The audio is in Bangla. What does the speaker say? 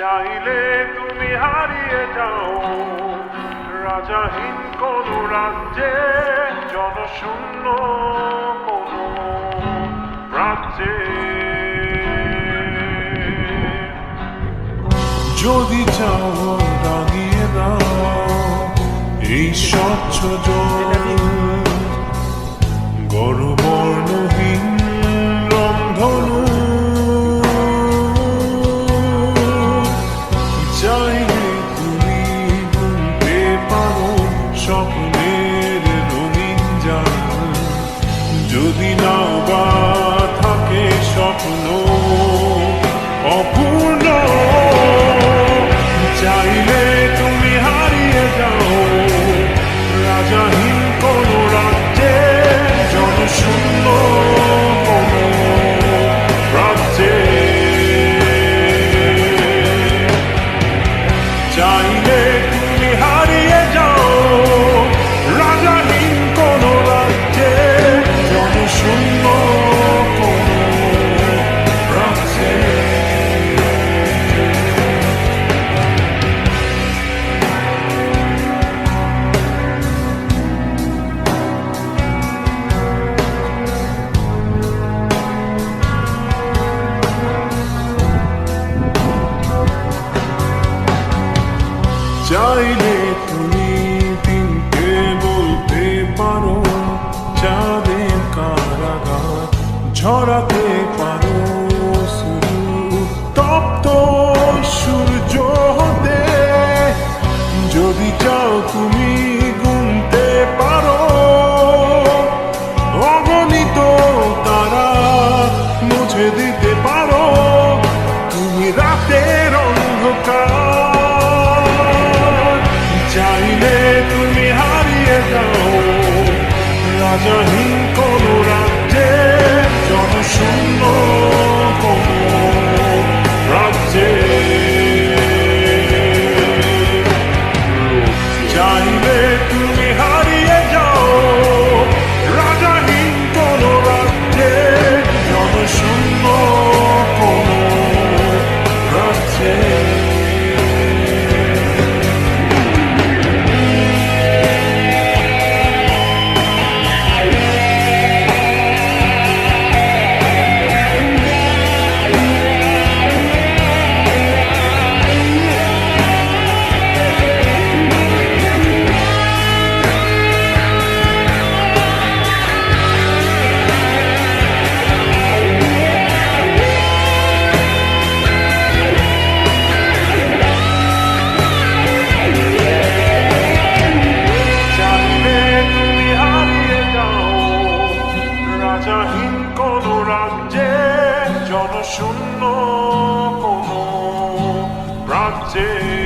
চাইলে তুমি হারিয়ে যাও। রাজাহীন কোন রাজ্যে, জনশূন্য কোন রাজ্যে। যদি চাও দাঁড়িয়ে দাও, এই স্বচ্ছ চাইলে তুমি দিনকে বলতে পারো চাঁদের কারাগার ঝরাতে পারো। রাজাহীন কোনো রাজ্যে জনশূন্য শূন্য কোনো রাজ্যে